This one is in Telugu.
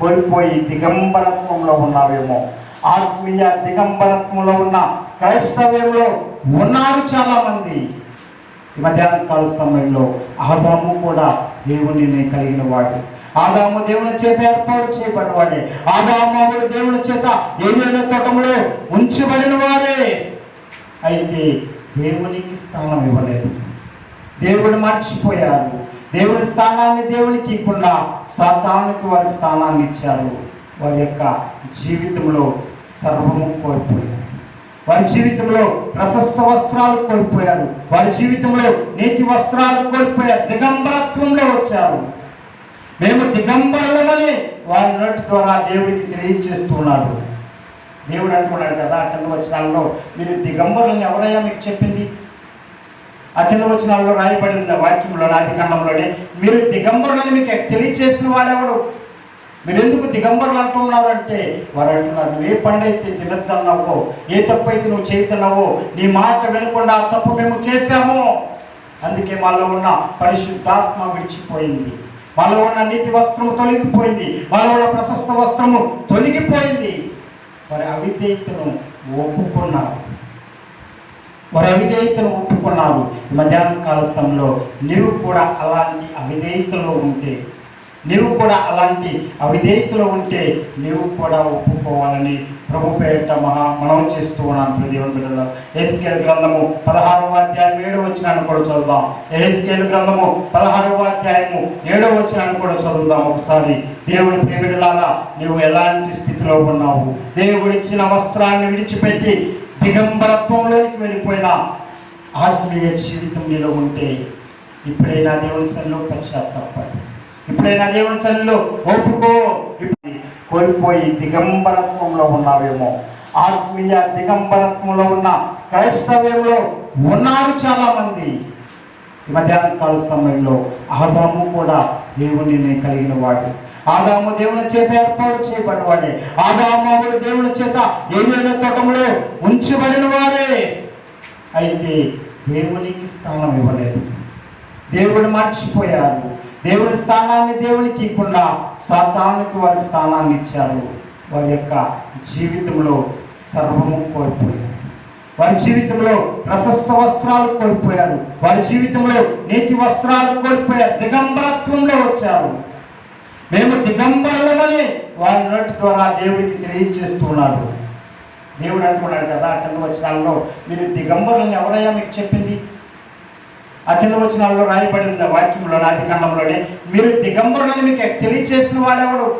కోల్పోయి దిగంబరత్వంలో ఉన్నావేమో. ఆత్మీయ దిగంబరత్వంలో ఉన్న క్రైస్తవ్యంలో ఉన్నారు చాలామంది. ఈ మధ్యాహ్నం కాల సమయంలో ఆదాము కూడా దేవుని కలిగిన వాడే. ఆదాము దేవుని చేత ఏర్పాటు చేయబడిన వాడే. ఆదాము దేవుని చేత ఏదైనా తోటంలో ఉంచబడిన వాడే. అయితే దేవునికి స్థానం ఇవ్వలేదు. దేవుడు మర్చిపోయారు. దేవుడి స్థానాన్ని దేవునికి ఇవ్వకుండా సాతానికి వారి స్థానాన్ని ఇచ్చారు. వారి యొక్క జీవితంలో సర్వము కోల్పోయారు. వారి జీవితంలో ప్రశస్త వస్త్రాలు కోల్పోయారు. వారి జీవితంలో నీతి వస్త్రాలు కోల్పోయారు. దిగంబరత్వంలో వచ్చారు. మేము దిగంబరులమని వారి నోటి ద్వారా దేవుడికి తెలియజేస్తున్నాడు దేవుడు అంటున్నాడు కదా కింద వచనాల్లో మీరు దిగంబరులను ఎవరయ్యా మీకు చెప్పింది? ఆ కింద వచనాల్లో రాయబడింది వాక్యంలో ఆది మీరు దిగంబరులని మీకు తెలియచేసిన వాడెవడు? మీరు ఎందుకు దిగంబరులు అంటున్నారంటే వారు అంటున్నారు నువ్వు ఏ పండు అయితే తినద్దన్నావో ఏ తప్పు అయితే నువ్వు చేతున్నావో నీ మాట వినకుండా ఆ తప్పు మేము చేశాము. అందుకే మాలో ఉన్న పరిశుద్ధాత్మ విడిచిపోయింది. మాలో ఉన్న నీతి వస్త్రము తొలగిపోయింది. మాలో ఉన్న ప్రశస్త వస్త్రము తొలగిపోయింది. వారి అవిధేయతను ఒప్పుకున్నారు. వారి అవిధేయతను ఒప్పుకున్నావు ఈ మధ్యాహ్నం కాల సమయంలో నీవు కూడా అలాంటి అవిధేయతలో ఉంటే నీవు కూడా అలాంటి అవిధేయతలో ఉంటే నీవు కూడా ఒప్పుకోవాలని ప్రభు పేరిట మహా మనం చేస్తూ ఉన్నాను. ప్రదేవన్ పిల్లలు ఏసుకేలు గ్రంథము పదహారవ అధ్యాయం ఏడవ వచ్చినాన్ని కూడా చదువుదాం. ఏసుకేలు గ్రంథము పదహారవ అధ్యాయము ఏడవ వచ్చినాన్ని కూడా చదువుదాం ఒకసారి. దేవుడి ప్రేమిడలాగా నీవు ఎలాంటి స్థితిలో ఉన్నావు? దేవుడిచ్చిన వస్త్రాన్ని విడిచిపెట్టి దిగంబరత్వంలోనికి వెళ్ళిపోయిన ఆత్మీయ జీవితం నీలో ఉంటే ఇప్పుడైనా దేవుని సన్నిలో పశ్చాత్తాపడు ఇప్పుడైనా దేవుని సన్నిలో ఒప్పుకో. ఇప్పుడు కోల్పోయి దిగంబరత్వంలో ఉన్నావేమో. ఆత్మీయ దిగంబరత్వంలో ఉన్న క్రైస్తవ్యంలో ఉన్నారు చాలామంది. ఈ మధ్యాహ్నం కాల సమయంలో ఆదాము కూడా దేవుని కలిగిన వాడే. ఆదాము దేవుని చేత ఏర్పాటు చేయబడిన వాడే ఆదామాముడు దేవుని చేత ఏదైనా తోటంలో ఉంచబడిన వారే అయితే దేవునికి స్థానం ఇవ్వలేదు. దేవుడు మర్చిపోయారు. దేవుడి స్థానాన్ని దేవునికి ఇవ్వకుండా సాతానికి వారి స్థానాన్ని ఇచ్చారు. వారి యొక్క జీవితంలో సర్వము కోల్పోయారు. వారి జీవితంలో ప్రశస్త వస్త్రాలు కోల్పోయారు. వారి జీవితంలో నీతి వస్త్రాలు కోల్పోయారు. దిగంబరత్వంలో వచ్చారు. మేము దిగంబరులమని వారి నోటి ద్వారా దేవుడికి తెలియజేస్తున్నాడు దేవుడు అంటున్నాడు కదా కింద వచనాల్లో మీరు దిగంబరులను ఎవరయ్యా మీకు చెప్పింది? ఆ కింద వచనాల్లో రాయబడింది వాక్యంలో ఆది మీరు దిగంబరులను మీకు తెలియచేసిన వాడెవడు?